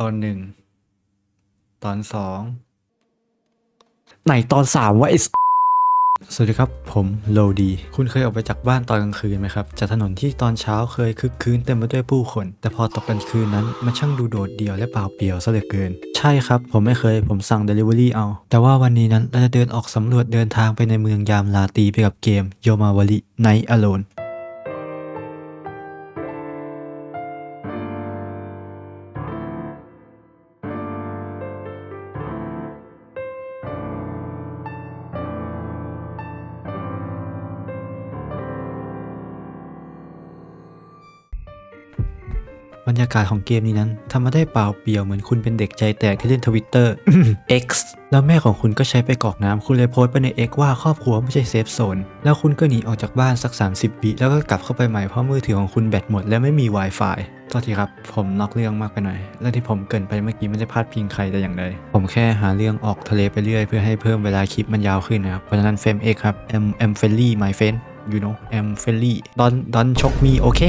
ตอนหนึ่ง ตอนสองไหนตอนสามวะไอ้สวัสดีครับ ผมโลดี คุณเคยออกไปจากบ้านตอนกลางคืนไหมครับ จากถนนที่ตอนเช้าเคยคึกคืนเต็มไปด้วยผู้คน แต่พอตกกลางคืนนั้น มันช่างดูโดดเดี่ยวและเปล่าเปลี่ยวซะเหลือเกิน ใช่ครับ ผมไม่เคย ผมสั่ง Delivery เอา แต่ว่าวันนี้นั้นเราจะเดินออกสำรวจเดินทางไปในเมืองยามลาตรีไปกับเกมโยมาวลิ Night Alone บรรยากาศของเกมนี้นั้นทำมาได้เปล่าเปลี่ยวเหมือนคุณเป็นเด็กใจแตกที่เล่นทวิตเตอร์ X แล้วแม่ของคุณก็ใช้ไปกรอกน้ำคุณเลยโพสต์ไปใน X ว่าครอบครัวไม่ใช่เซฟโซน แล้วคุณก็หนีออกจากบ้านสัก 30วิแล้วก็กลับเข้าไปใหม่เพราะมือถือของคุณแบตหมดและไม่มี Wi-Fi โทษทีครับ ผมนอกเรื่องมากไปหน่อย และที่ผมเกรินไปเมื่อกี้ไม่ได้พลาดพิงใครแต่อย่างใด ผมแค่หาเรื่องออกทะเลไปเรื่อยเพื่อให้เพิ่มเวลาคลิปมันยาวขึ้นนะครับ เพราะฉะนั้นเฟม X ครับ M M friendly my friend you know I'm friendly don't don't choke me โอเค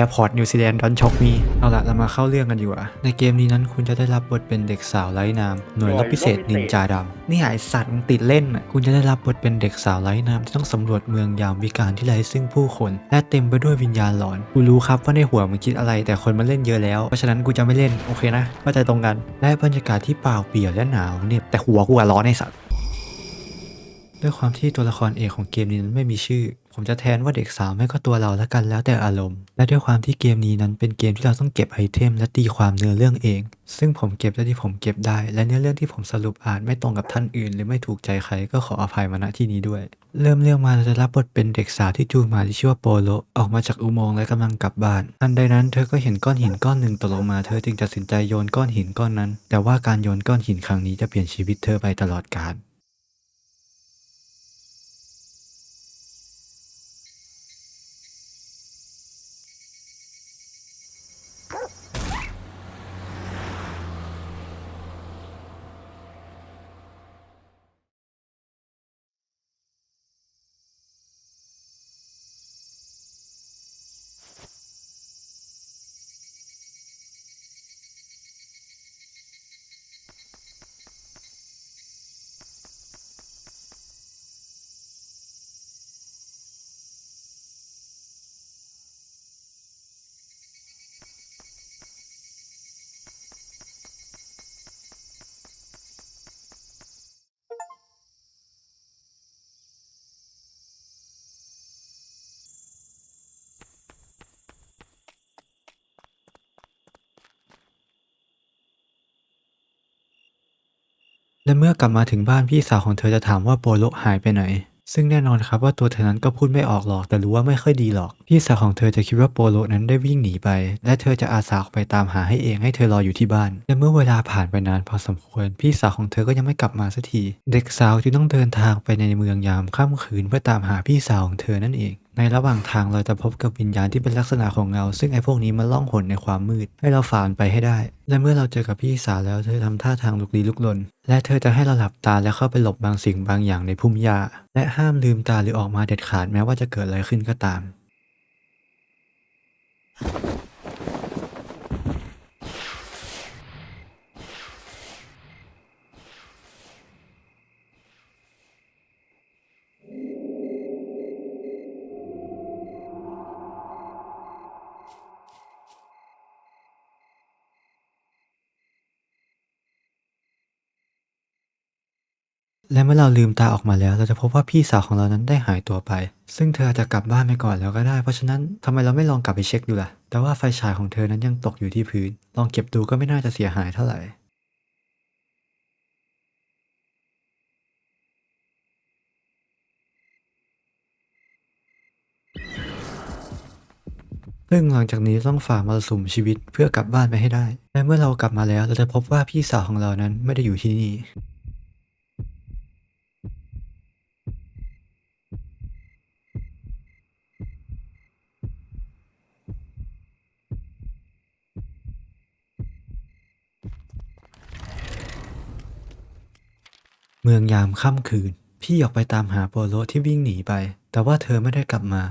airport New Zealand don't choke me เอาละเรามาเข้าเรื่องกันดีกว่า ในเกมนี้นั้นคุณจะได้รับบทเป็นเด็กสาวไร้นาม หน่วยรบพิเศษนินจาดำนี่ไอสัตว์มึงติดเล่นน่ะคุณจะได้รับบทเป็นเด็กสาวไร้นามที่ต้องสำรวจเมืองยามวิการที่ไร้ซึ่งผู้คน และเต็มไปด้วยวิญญาณหลอน กูรู้ครับว่าในหัวมึงคิดอะไร แต่คนมันเล่นเยอะแล้ว เพราะฉะนั้นกูจะไม่เล่น โอเคนะเข้าใจตรงกัน และบรรยากาศที่เปล่าเปลี่ยวและหนาวเนี่ยแต่หัวกูอะร้อนไอสัตว์ด้วยความที่ตัวละครเอกของเกมนี้นั้นไม่มีชื่อ ผมจะแทนว่าเด็กสาวไม่ก็ตัวเราล้วกันแล้วแต่อารมณ์ และด้วยความที่เกมนี้นั้นเป็นเกมที่เราต้องเก็บไอเทมและตีความเนื้อเรื่องเอง ซึ่งผมเก็บได้ที่ผมเก็บได้ และเนื้อเรื่องที่ผมสรุปอ่านไม่ตรงกับท่านอื่น หรือไม่ถูกใจใครก็ขออภัยมาณที่นี้ด้วย เริ่มเรื่องมาเราจะรับบทเป็นเด็กสาวที่จูงมาที่ชื่อว่าโปโลออกมาจากอุโมงค์และกำลังกลับบ้านทันใดนั้นเธอก็เห็นก้อนหินก้อนหนึ่งตกลงมาเธอจึงตัดสินใจโยนก้อนหินก้อนนั้น แต่ว่าการโยนก้อนหินครั้งนี้จะเปลี่ยนชีวิตเธอไปตลอดกาล และเมื่อกลับมาถึงบ้านพี่สาวของเธอจะถามว่าโปโลหายไปไหน ซึ่งแน่นอนครับว่าตัวเธอนั้นก็พูดไม่ออกหรอก แต่รู้ว่าไม่ค่อยดีหรอก พี่สาวของเธอจะคิดว่าโปโลนั้นได้วิ่งหนีไป และเธอจะอาสาออกไปตามหาให้เองให้เธอรออยู่ที่บ้าน และเมื่อเวลาผ่านไปนานพอสมควร พี่สาวของเธอก็ยังไม่กลับมาสักที เด็กสาวจึงต้องเดินทางไปในเมืองยามค่ำคืนเพื่อตามหาพี่สาวของเธอนั่นเอง ในระหว่างทางเราจะพบกับวิญญาณที่เป็นลักษณะของเงา ซึ่งไอ้พวกนี้มันล่องหนในความมืด ให้เราฝ่ามันไปให้ได้ และเมื่อเราเจอกับพี่สาวแล้วเธอทำท่าทางลุกลี้ลุกลน และเธอจะให้เราหลับตาและเข้าไปหลบบางสิ่งบางอย่างในพุ่มหญ้าและห้ามลืมตาหรือออกมาเด็ดขาดแม้ว่าจะเกิดอะไรขึ้นก็ตาม และเมื่อเราลืมตาออกมาแล้ว เราจะพบว่าพี่สาวของเรานั้นได้หายตัวไป ซึ่งเธออาจจะกลับบ้านไปก่อนแล้วก็ได้ เพราะฉะนั้นทำไมเราไม่ลองกลับไปเช็คดูล่ะ แต่ว่าไฟฉายของเธอนั้นยังตกอยู่ที่พื้น ลองเก็บดูก็ไม่น่าจะเสียหายเท่าไหร่ซึ่งหลังจากนี้ต้องฝ่ามรสุมชีวิตเพื่อกลับบ้านไปให้ได้ และเมื่อเรากลับมาแล้วเราจะพบว่าพี่สาวของเรานั้นไม่ได้อยู่ที่นี่ เมืองยามค่ำคืน พี่ออกไปตามหาโปโลที่วิ่งหนีไป แต่ว่าเธอไม่ได้กลับมา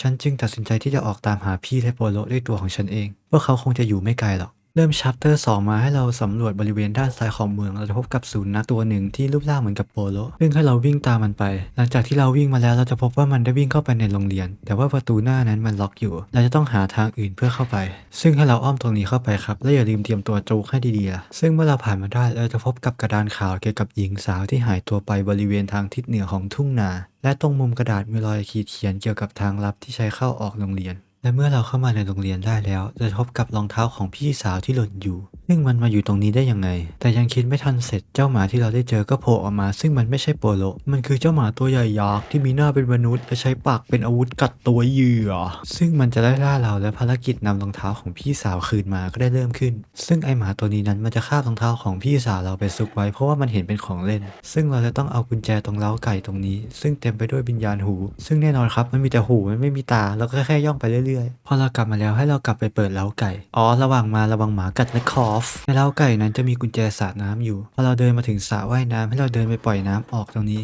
ฉันจึงตัดสินใจที่จะออกตามหาพี่และโปโลด้วยตัวของฉันเองพวกเขาคงจะอยู่ไม่ไกลหรอก เริ่มชัปเตอร์2มาให้เราสำรวจบริเวณด้านซ้ายของเมืองเราจะพบกับศูนย์นักตัวหนึ่งที่รูปร่างเหมือนกับโปโลซึ่งให้เราวิ่งตามมันไป หลังจากที่เราวิ่งมาแล้วเราจะพบว่ามันได้วิ่งเข้าไปในโรงเรียน แต่ว่าประตูหน้านั้นมันล็อกอยู่ เราจะต้องหาทางอื่นเพื่อเข้าไป ซึ่งให้เราอ้อมตรงนี้เข้าไปครับและอย่าลืมเตรียมตัวจูกให้ดีๆล่ะซึ่งเมื่อเราผ่านมาได้เราจะพบกับกระดานข่าวเกี่ยวกับหญิงสาวที่หายตัวไปบริเวณทางทิศเหนือของทุ่งนา และตรงมุมกระดาษมีรอยขีดเขียนเกี่ยวกับทางลับที่ใช้เข้าออกโรงเรียน และเมื่อเราเข้ามาในโรงเรียนได้แล้ว จะพบกับรองเท้าของพี่สาวที่หล่นอยู่ ซึ่งมันมาอยู่ตรงนี้ได้ยังไง แต่ยังคิดไม่ทันเสร็จเจ้าหมาที่เราได้เจอก็โผล่ออกมา ซึ่งมันไม่ใช่โปโล มันคือเจ้าหมาตัวใหญ่ยักษ์ที่มีหน้าเป็นมนุษย์และใช้ปากเป็นอาวุธกัดตัวเหยื่อ ซึ่งมันจะไล่ล่าเราและภารกิจนำรองเท้าของพี่สาวคืนมาก็ได้เริ่มขึ้น ซึ่งไอหมาตัวนี้นั้นมันจะคาบรองเท้าของพี่สาวเราไปซุกไว้ เพราะว่ามันเห็นเป็นของเล่น ซึ่งเราจะต้องเอากุญแจตรงเล้าไก่ตรงนี้ ซึ่งเต็มไปด้วยวิญญาณหู ซึ่งแน่นอนครับมันมีแต่หูมันไม่มีตาแล้วก็แค่ย่องไปเรื่อยๆ พอเรากลับมาแล้วให้เรากลับไปเปิดเล้าไก่ อ๋อระหว่างมาระวังหมากัดและคอฟในเล้าไก่นั้นจะมีกุญแจสระน้ำอยู่พอเราเดินมาถึงสระว่ายน้ำให้เราเดินไปปล่อยน้ำออกตรงนี้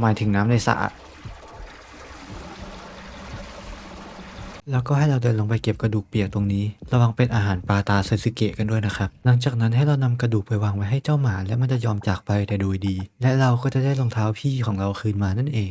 หมายถึงน้ำในสระแล้วก็ให้เราเดินลงไปเก็บกระดูกเปียกตรงนี้ ระวังเป็นอาหารปลาตาเซนสึเกะกันด้วยนะครับ หลังจากนั้นให้เรานำกระดูกไปวางไว้ให้เจ้าหมา และมันจะยอมจากไปแต่โดยดี และเราก็จะได้รองเท้าพี่ของเราคืนมานั่นเอง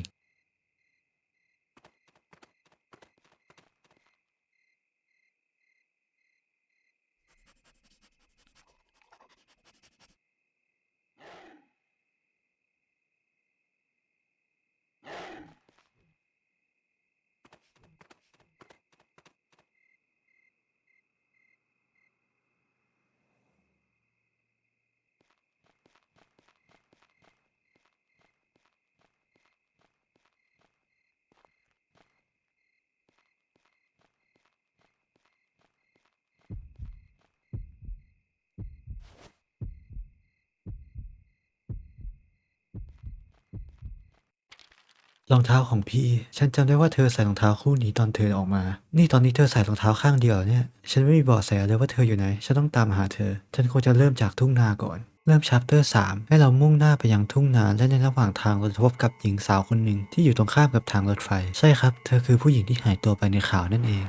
รองเท้าของพี่ ฉันจำได้ว่าเธอใส่รองเท้าคู่นี้ตอนเธอออกมา นี่ตอนนี้เธอใส่รองเท้าข้างเดียวเนี่ย ฉันไม่มีเบาะแสเลยว่าเธออยู่ไหน ฉันต้องตามหาเธอ ฉันควรจะเริ่มจากทุ่งนาก่อน เริ่มชัปเตอร์3ให้เรามุ่งหน้าไปยังทุ่งนา และในระหว่างทางเราจะพบกับหญิงสาวคนหนึ่งที่อยู่ตรงข้ามกับทางรถไฟ ใช่ครับ เธอคือผู้หญิงที่หายตัวไปในข่าวนั่นเอง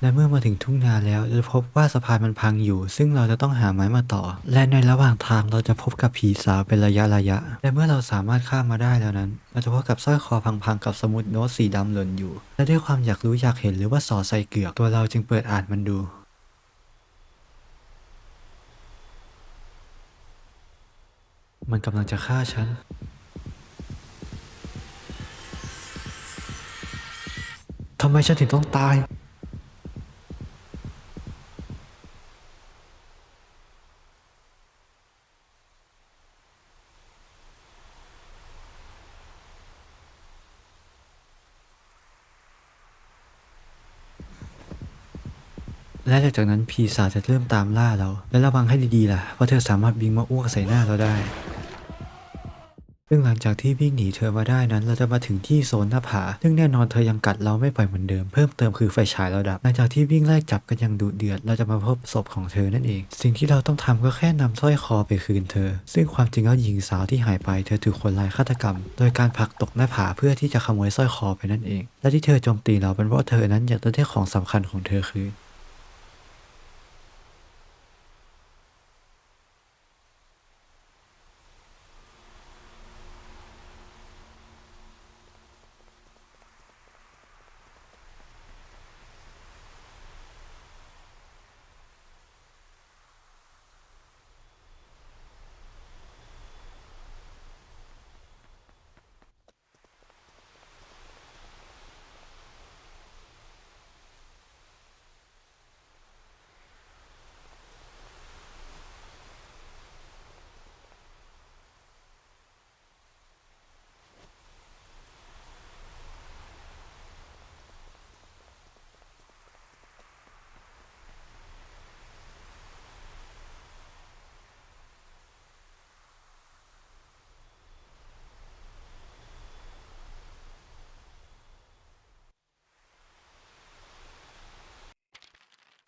และเมื่อมาถึงทุ่งนาแล้วจะพบว่าสะพานมันพังอยู่ ซึ่งเราจะต้องหาไม้มาต่อ และในระหว่างทางเราจะพบกับผีสาวเป็นระยะระยะ และเมื่อเราสามารถข้ามมาได้แล้วนั้น เราจะพบกับสร้อยคอพังๆกับสมุดโน้ตสีดำหล่นอยู่ และด้วยความอยากรู้อยากเห็นหรือว่าสอใส่เกือกตัวเราจึงเปิดอ่านมันดูมันกำลังจะฆ่าฉัน ทำไมฉันถึงต้องตาย และหลังจากนั้นผีสาวจะเริ่มตามล่าเรา และระวังให้ดีๆล่ะเพราะเธอสามารถบิงมาอ้วกใส่หน้าเราได้ซึ่งหลังจากที่วิ่งหนีเธอมาได้นั้น เราจะมาถึงที่โซนหน้าผา ซึ่งแน่นอนเธอยังกัดเราไม่ปล่อยเหมือนเดิม เพิ่มเติมคือไฟฉายเราดับ หลังจากที่วิ่งไล่จับกันอย่างดุเดือด เราจะมาพบศพของเธอนั่นเอง สิ่งที่เราต้องทำก็แค่นำสร้อยคอไปคืนเธอ ซึ่งความจริงแล้วหญิงสาวที่หายไปเธอถูกคนร้ายฆาตกรรม โดยการผลักตกหน้าผาเพื่อที่จะขโมยสร้อยคอไปนั่นเอง และที่เธอโจมตีเราเป็นเพราะเธอนั้นอยากจะได้ของสำคัญของเธอคืน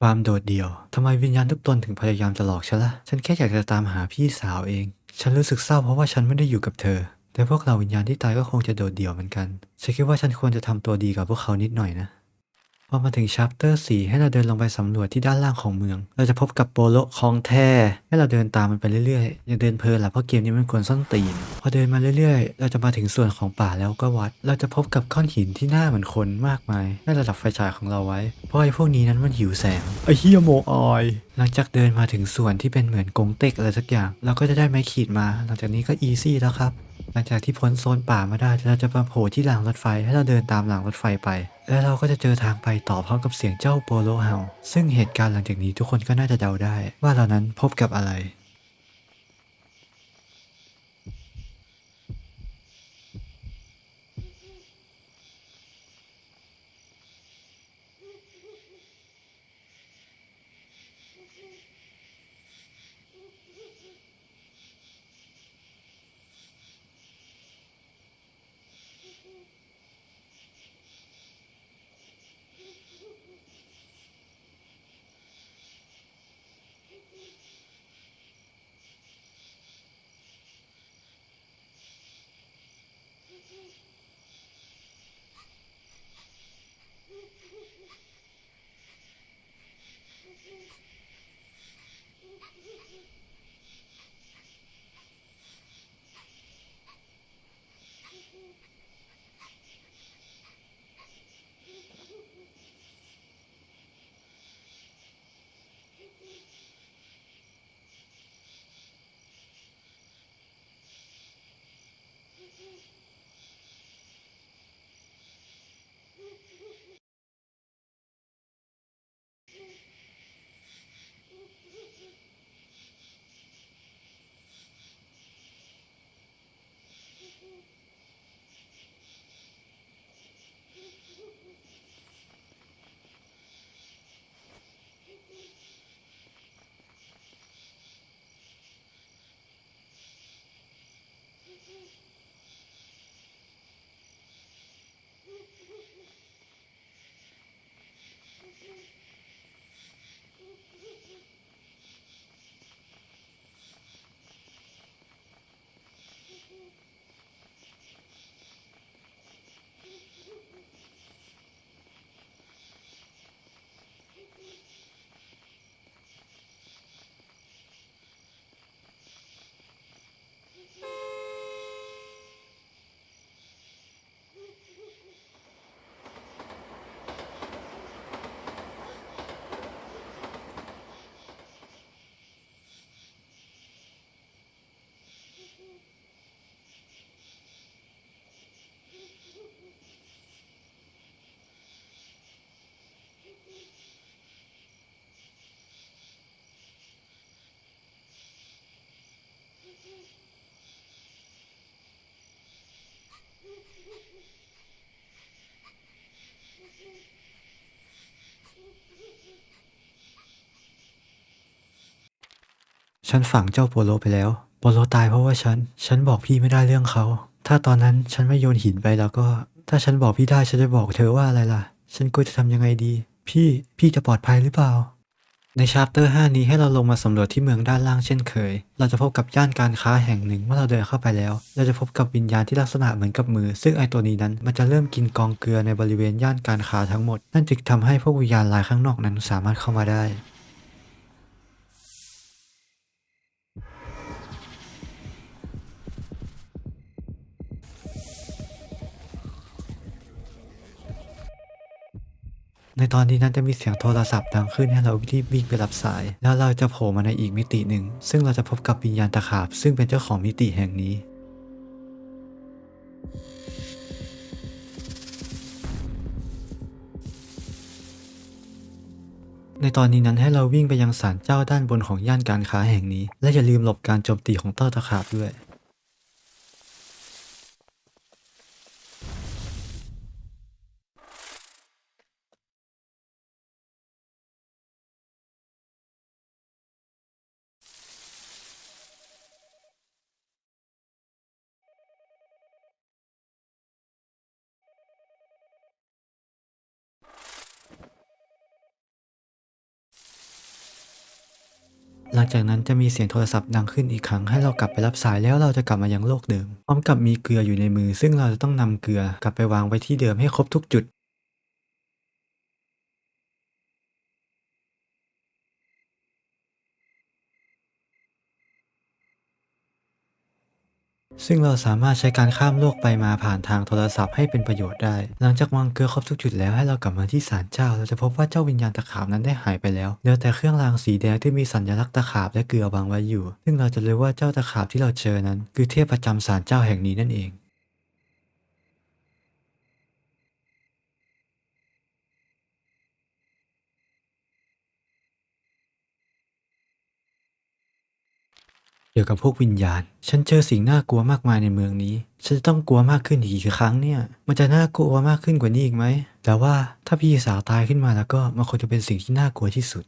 ความโดดเดี่ยว ทำไมวิญญาณทุกตนถึงพยายามจะหลอกฉันละ่ะ ฉันแค่อยากจะตามหาพี่สาวเอง ฉันรู้สึกเศร้าเพราะว่าฉันไม่ได้อยู่กับเธอ แต่พวกเราวิญญาณที่ตายก็คงจะโดดเดี่ยวเหมือนกัน ฉันคิดว่าฉันควรจะทำตัวดีกับพวกเขานิดหน่อยนะ พอมาถึงชัปเตอร์4ให้เราเดินลงไปสำรวจที่ด้านล่างของเมือง เราจะพบกับโปโลของแท้ให้เราเดินตามมันไปเรื่อยๆยังเดินเพลินแหละเพราะเกมนี้มันควรส้นตีน พอเดินมาเรื่อยๆ เราจะมาถึงส่วนของป่าแล้วก็วัด เราจะพบกับก้อนหินที่หน้าเหมือนคนมากมายให้ระดับไฟฉายของเราไว้ เพราะไอ้พวกนี้นั้นมันหิวแสงไอ้เฮียโมออยหลังจากเดินมาถึงส่วนที่เป็นเหมือนกรงเต็กอะไรสักอย่าง เราก็จะได้ไม้ขีดมา หลังจากนี้ก็อีซี่แล้วครับหลังจากที่พ้นโซนป่ามาได้เราจะมาโผล่ที่รางรถไฟให้เราเดินตามรางรถไฟไป และเราก็จะเจอทางไปต่อพร้อมกับเสียงเจ้าโปโลเฮาซึ่งเหตุการณ์หลังจากนี้ทุกคนก็น่าจะเดาได้ ว่าเรานั้นพบกับอะไร ฉันฝังเจ้าโปโลไปแล้ว โปโลตายเพราะว่าฉัน ฉันบอกพี่ไม่ได้เรื่องเขา ถ้าตอนนั้นฉันไม่โยนหินไปแล้วก็ ถ้าฉันบอกพี่ได้ฉันจะบอกเธอว่าอะไรล่ะ ฉันก็จะทำยังไงดี พี่ พี่จะปลอดภัยหรือเปล่า ในชาร์ปเตอร์ 5 นี้ให้เราลงมาสำรวจที่เมืองด้านล่างเช่นเคย เราจะพบกับย่านการค้าแห่งหนึ่งเมื่อเราเดินเข้าไปแล้ว เราจะพบกับวิญญาณที่ลักษณะเหมือนกับมือ ซึ่งไอตัวนี้นั้นมันจะเริ่มกินกองเกลือในบริเวณย่านการค้าทั้งหมด นั่นจึงทำให้พวกวิญญาณลายข้างนอกนั้นสามารถเข้ามาได้ ในตอนนี้นั้นจะมีเสียงโทรศัพท์ดังขึ้นให้เรารีบวิ่งไปรับสาย แล้วเราจะโผล่มาในอีกมิติหนึ่ง ซึ่งเราจะพบกับวิญญาณตะขาบ ซึ่งเป็นเจ้าของมิติแห่งนี้ ในตอนนี้นั้นให้เราวิ่งไปยังศาลเจ้าด้านบนของย่านการค้าแห่งนี้ และอย่าลืมหลบการโจมตีของเต้าตะขาบด้วย จากนั้นจะมีเสียงโทรศัพท์ดังขึ้นอีกครั้งให้เรากลับไปรับสายแล้วเราจะกลับมายังโลกเดิม พร้อมกับมีเกลืออยู่ในมือ ซึ่งเราจะต้องนำเกลือกลับไปวางไว้ที่เดิมให้ครบทุกจุด ซึ่งเราสามารถใช้การข้ามโลกไปมาผ่านทางโทรศัพท์ให้เป็นประโยชน์ได้ หลังจากวางเกลือครบทุกจุดแล้วให้เรากลับมาที่ศาลเจ้า เราจะพบว่าเจ้าวิญญาณตะขาบนั้นได้หายไปแล้ว เหลือแต่เครื่องรางสีแดงที่มีสัญลักษณ์ตะขาบและเกลือวางไว้อยู่ ซึ่งเราจะรู้ว่าเจ้าตะขาบที่เราเจอนั้น คือเทพประจำศาลเจ้าแห่งนี้นั่นเอง เกี่ยวกับพวกวิญญาณ ฉันเจอสิ่งน่ากลัวมากมายในเมืองนี้ ฉันจะต้องกลัวมากขึ้นอีกกี่ครั้งเนี่ย มันจะน่ากลัวมากขึ้นกว่านี้อีกไหม แต่ว่าถ้าพี่สาวตายขึ้นมาแล้วก็มันคงจะเป็นสิ่งที่น่ากลัวที่สุด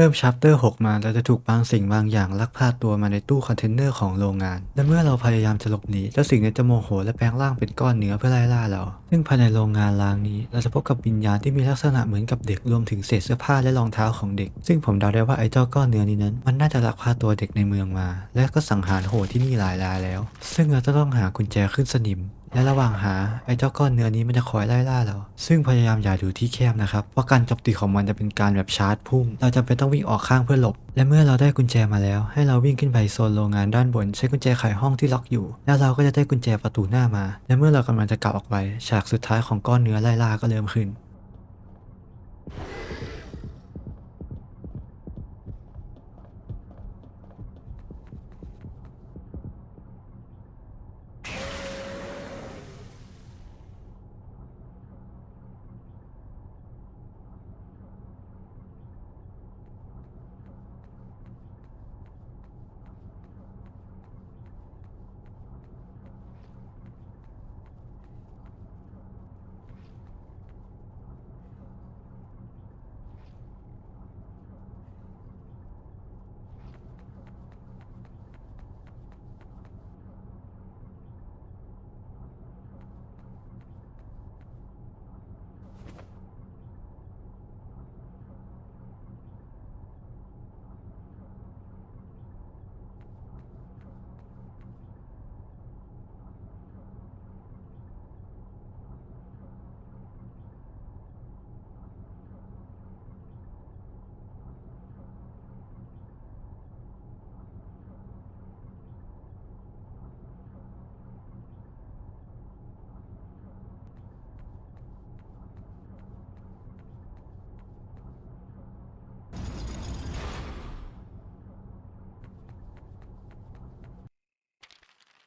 เริ่มชัปเตอร์6มาเราจะถูกบางสิ่งบางอย่างลักพาตัวมาในตู้คอนเทนเนอร์ของโรงงาน และเมื่อเราพยายามจะหลบหนีเจ้าสิ่งนี้จะโมโหและแปลงร่างเป็นก้อนเนื้อเพื่อไล่ล่าเรา ซึ่งภายในโรงงานล้างนี้ เราจะพบกับวิญญาณที่มีลักษณะเหมือนกับเด็กรวมถึงเศษเสื้อผ้าและรองเท้าของเด็ก ซึ่งผมเดาได้ว่าไอ้เจ้าก้อนเนื้อนี้นั้น มันน่าจะลักพาตัวเด็กในเมืองมา และก็สังหารโหดที่นี่หลายรายแล้ว ซึ่งเราจะต้องหากุญแจขึ้นสนิม และระหว่างหาไอ้เจ้าก้อนเนื้อนี้มันจะคอยไล่ล่าเรา ซึ่งพยายามอย่าดูที่แคบนะครับ เพราะการจบตีของมันจะเป็นการแบบชาร์จพุ่ง เราจำเป็นต้องวิ่งออกข้างเพื่อหลบ และเมื่อเราได้กุญแจมาแล้ว ให้เราวิ่งขึ้นไปโซนโรงงานด้านบน ใช้กุญแจไขห้องที่ล็อกอยู่ แล้วเราก็จะได้กุญแจประตูหน้ามา และเมื่อเรากำลังจะกลับออกไป ฉากสุดท้ายของก้อนเนื้อไล่ล่าก็เริ่มขึ้น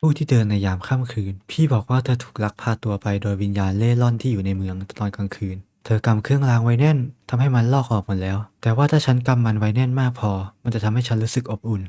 ผู้ที่เดินในยามค่ำคืน พี่บอกว่าเธอถูกลักพาตัวไปโดยวิญญาณเล่ร่อนที่อยู่ในเมืองตอนกลางคืน เธอกำเครื่องรางไว้แน่นทำให้มันลอกออกหมดแล้ว แต่ว่าถ้าฉันกำมันไว้แน่นมากพอ มันจะทำให้ฉันรู้สึกอบอุ่น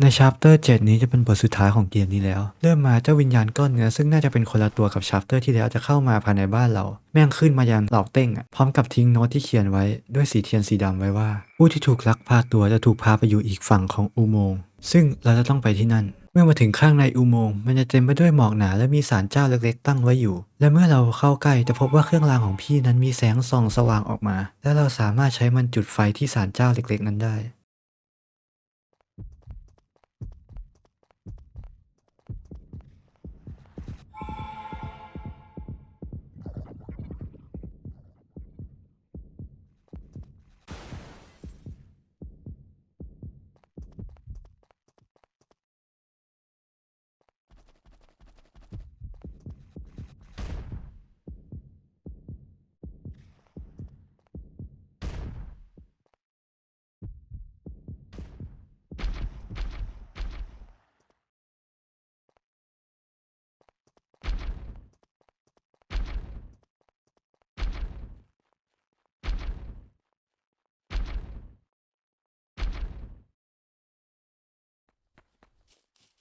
ในชาร์ปเตอร์7นี้จะเป็นบทสุดท้ายของเกมนี้แล้ว เริ่มมาเจ้าวิญญาณก้อนเนื้อซึ่งน่าจะเป็นคนละตัวกับชาร์ปเตอร์ที่แล้วจะเข้ามาภายในบ้านเรา แม่งขึ้นมายันเหล่าเต้งพร้อมกับทิ้งโน้ตที่เขียนไว้ด้วยสีเทียนสีดำไว้ว่า ผู้ที่ถูกลักพาตัวจะถูกพาไปอยู่อีกฝั่งของอุโมงค์ซึ่งเราจะต้องไปที่นั่น เมื่อมาถึงข้างในอุโมงค์มันจะเต็มไปด้วยหมอกหนาและมีศาลเจ้าเล็กๆตั้งไว้อยู่ และเมื่อเราเข้าใกล้จะพบว่าเครื่องรางของพี่นั้นมีแสงส่องสว่างออกมา และเราสามารถใช้มันจุดไฟที่ศาลเจ้าเล็กๆ นั้นได้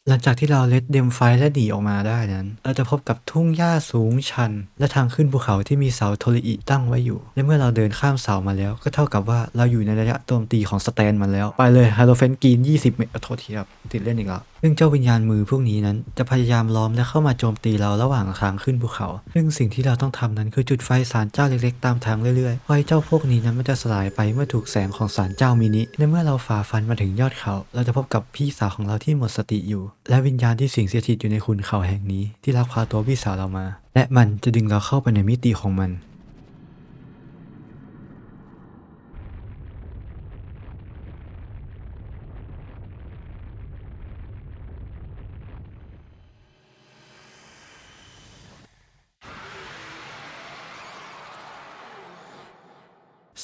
หลังจากที่เราเล็ดเดมไฟและหนีออกมาได้นั้น เราจะพบกับทุ่งหญ้าสูงชัน และทางขึ้นภูเขาที่มีเสาโทริอิตั้งไว้อยู่ และเมื่อเราเดินข้ามเสามาแล้ว ก็เท่ากับว่าเราอยู่ในระยะโจมตีของสแตนมันแล้ว ไปเลยไฮโลเฟนกีน 20 เมตรโทษทีครับติดเล่นอีกแล้วซึ่งเจ้าวิญญาณมือพวกนี้นั้นจะพยายามล้อมและเข้ามาโจมตีเราระหว่างทางขึ้นภูเขา ซึ่งสิ่งที่เราต้องทำนั้นคือจุดไฟศาลเจ้าเล็กๆ ตามทางเรื่อยๆไฟเจ้าพวกนี้นั้นมันจะสลายไปเมื่อถูกแสงของศาลเจ้ามินิในเมื่อเราฝ่าฟันมาถึงยอดเขา เราจะพบกับพี่สาวของเราที่หมดสติอยู่ และวิญญาณที่สิงสถิตอยู่ในคุณเขาแห่งนี้ ที่ลักพาตัวพี่สาวเรามา และมันจะดึงเราเข้าไปในมิติของมัน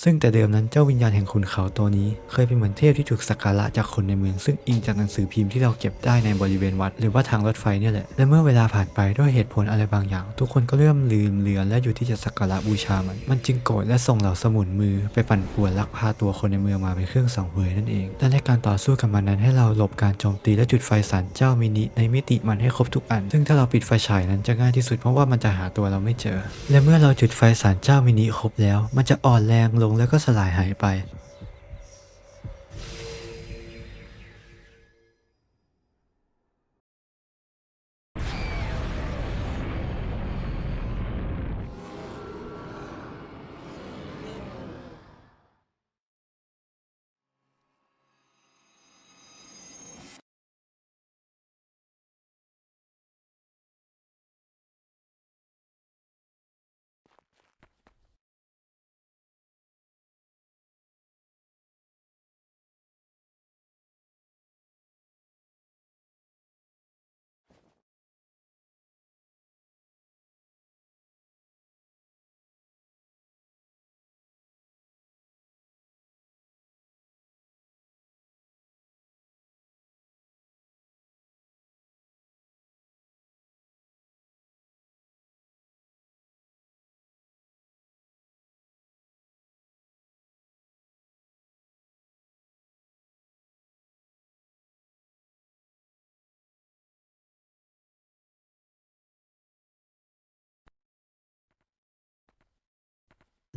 ซึ่งแต่เดิมนั้นเจ้าวิญญาณแห่งขุนเขาตัวนี้ เคยเป็นเหมือนเทพที่ถูกสักการะจากคนในเมือง ซึ่งอิงจากหนังสือพิมพ์ที่เราเก็บได้ในบริเวณวัด หรือว่าทางรถไฟเนี่ยแหละและเมื่อเวลาผ่านไปด้วยเหตุผลอะไรบางอย่าง ทุกคนก็เริ่มลืมเลือนและอยู่ที่จะสักการะบูชามัน มันจึงโกรธและส่งเหล่าสมุนมือ ไปปั่นป่วนลักพาตัวคนในเมืองมาเป็นเครื่องสังเวยนั่นเองและในการต่อสู้กับมันนั้นให้เราหลบการโจมตีและจุดไฟสารเจ้ามินิในมิติมันให้ครบทุกอัน ซึ่งถ้าเราปิดไฟฉายนั้นจะง่ายที่สุดเพราะว่ามันจะหาตัวเราไม่เจอ และเมื่อเราจุดไฟสารเจ้ามินิครบแล้ว มันจะอ่อนแรงลงแล้วก็สลายหายไป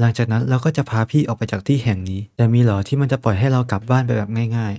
หลังจากนั้นเราก็จะพาพี่ออกไปจากที่แห่งนี้ แต่มีหรอที่มันจะปล่อยให้เรากลับบ้านไปแบบง่าย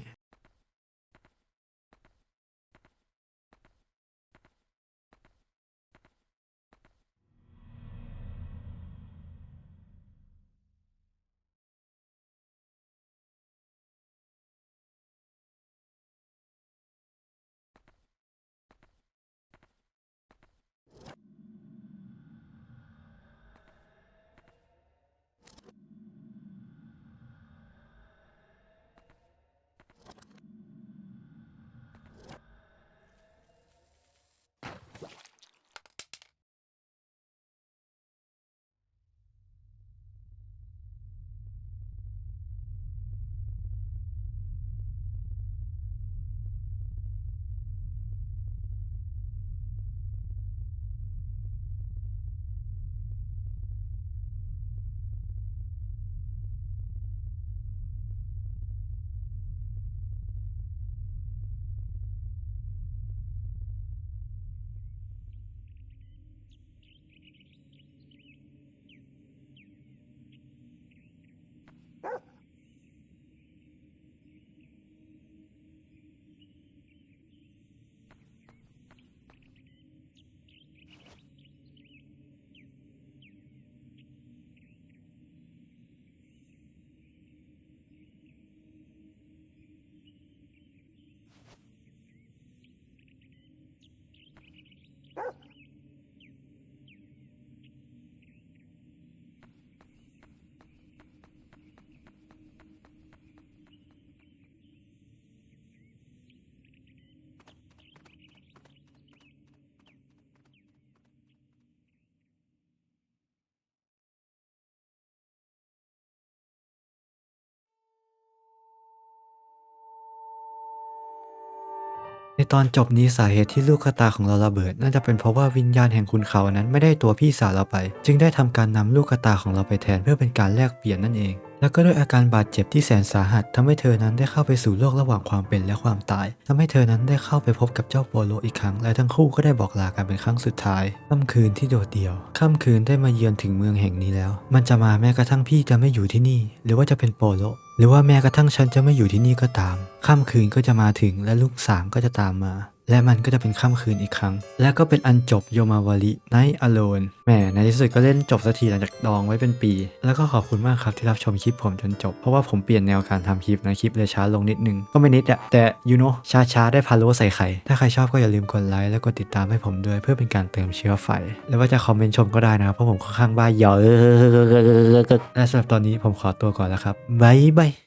ในตอนจบนี้สาเหตุที่ลูกตาของเราระเบิด น่าจะเป็นเพราะว่าวิญญาณแห่งคุณเขานั้นไม่ได้ตัวพี่สาวเราไป จึงได้ทำการนำลูกตาของเราไปแทนเพื่อเป็นการแลกเปลี่ยนนั่นเอง แล้วก็ด้วยอาการบาดเจ็บที่แสนสาหัสทำให้เธอนั้นได้เข้าไปสู่โลกระหว่างความเป็นและความตายทำให้เธอนั้นได้เข้าไปพบกับเจ้าโปโลอีกครั้ง และทั้งคู่ก็ได้บอกลากันเป็นครั้งสุดท้ายค่ำคืนที่โดดเดี่ยว ค่ำคืนได้มาเยือนถึงเมืองแห่งนี้แล้ว มันจะมาแม้กระทั่งพี่จะไม่อยู่ที่นี่ หรือว่าจะเป็นโปโล หรือว่าแม้กระทั่งฉันจะไม่อยู่ที่นี่ก็ตามค่ำคืนก็จะมาถึงและลูกสางก็จะตามมา และมันก็จะเป็นค่ำคืนอีกครั้ง และก็เป็นอันจบโยมาวาริ Night Alone แหมในที่สุดก็เล่นจบสักทีหลังจากดองไว้เป็นปี แล้วก็ขอบคุณมากครับที่รับชมคลิปผมจนจบ เพราะว่าผมเปลี่ยนแนวการทำคลิปนะคลิปเลยช้าลงนิดนึง ก็ไม่นิดอะแต่ you know ช้าช้าได้พาโลใส่ไข่ถ้าใครชอบก็อย่าลืมกดไลค์และกดติดตามให้ผมด้วยเพื่อเป็นการเติมเชื้อไฟ แล้วว่าจะคอมเมนต์ชมก็ได้นะครับเพราะผมค่อนข้างบ้าเหยอะและสำหรับตอนนี้ผมขอตัวก่อนแล้วครับบ๊ายบาย